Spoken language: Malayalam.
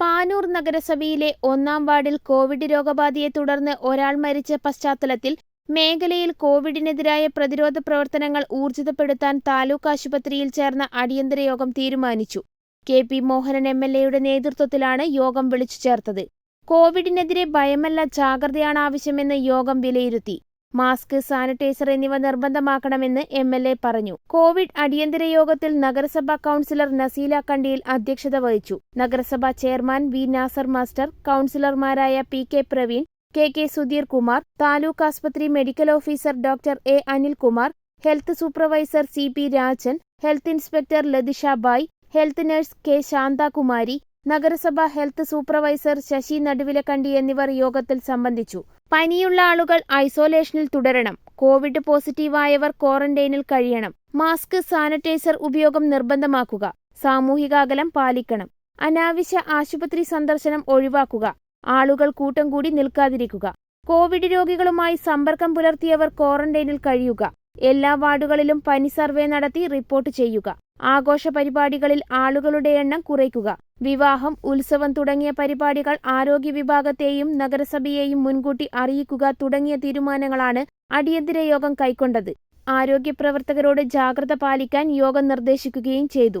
പാനൂർ നഗരസഭയിലെ ഒന്നാം വാർഡിൽ കോവിഡ് രോഗബാധയെ തുടർന്ന് ഒരാൾ മരിച്ച പശ്ചാത്തലത്തിൽ മേഖലയിൽ കോവിഡിനെതിരായ പ്രതിരോധ പ്രവർത്തനങ്ങൾ ഊർജിതപ്പെടുത്താൻ താലൂക്ക് ആശുപത്രിയിൽ ചേർന്ന അടിയന്തര യോഗം തീരുമാനിച്ചു. K P Mohanan M L എയുടെ നേതൃത്വത്തിലാണ് യോഗം വിളിച്ചു ചേർത്തത്. കോവിഡിനെതിരെ ഭയമല്ല ജാഗ്രതയാണ് ആവശ്യമെന്ന് യോഗം വിലയിരുത്തി. മാസ്ക് സാനിറ്റൈസർ എന്നിവ നിർബന്ധമാക്കണമെന്ന് എം എൽ എ പറഞ്ഞു. കോവിഡ് അടിയന്തര യോഗത്തിൽ നഗരസഭാ കൌൺസിലർ നസീല കണ്ടിയിൽ അധ്യക്ഷത വഹിച്ചു. നഗരസഭാ chairman V Nasar master കൌൺസിലർമാരായ P K Praveen K K Sudheer Kumar taluk ആസ്പത്രി medical officer doctor A Anilkumar health supervisor C P Rajan health inspector Latisha Bai health nurse K Shanthakumari നഗരസഭാ ഹെൽത്ത് സൂപ്പർവൈസർ ശശി നടുവിലക്കണ്ടി എന്നിവർ യോഗത്തിൽ സംബന്ധിച്ചു. പനിയുള്ള ആളുകൾ ഐസൊലേഷനിൽ തുടരണം. കോവിഡ് പോസിറ്റീവായവർ ക്വാറന്റൈനിൽ കഴിയണം. മാസ്ക് സാനിറ്റൈസർ ഉപയോഗം നിർബന്ധമാക്കുക. സാമൂഹിക അകലം പാലിക്കണം. അനാവശ്യ ആശുപത്രി സന്ദർശനം ഒഴിവാക്കുക. ആളുകൾ കൂട്ടം കൂടി നിൽക്കാതിരിക്കുക. കോവിഡ് രോഗികളുമായി സമ്പർക്കം പുലർത്തിയവർ ക്വാറന്റൈനിൽ കഴിയുക. എല്ലാ വാർഡുകളിലും പനി സർവേ നടത്തി റിപ്പോർട്ട് ചെയ്യുക. ആഘോഷ പരിപാടികളിൽ ആളുകളുടെ എണ്ണം കുറയ്ക്കുക. വിവാഹം ഉത്സവം തുടങ്ങിയ പരിപാടികൾ ആരോഗ്യ വിഭാഗത്തെയും നഗരസഭയെയും മുൻകൂട്ടി അറിയിക്കുക തുടങ്ങിയ തീരുമാനങ്ങളാണ് അടിയന്തര യോഗം കൈക്കൊണ്ടത്. ആരോഗ്യ പ്രവർത്തകരോട് ജാഗ്രത പാലിക്കാൻ യോഗം നിർദ്ദേശിക്കുകയും ചെയ്തു.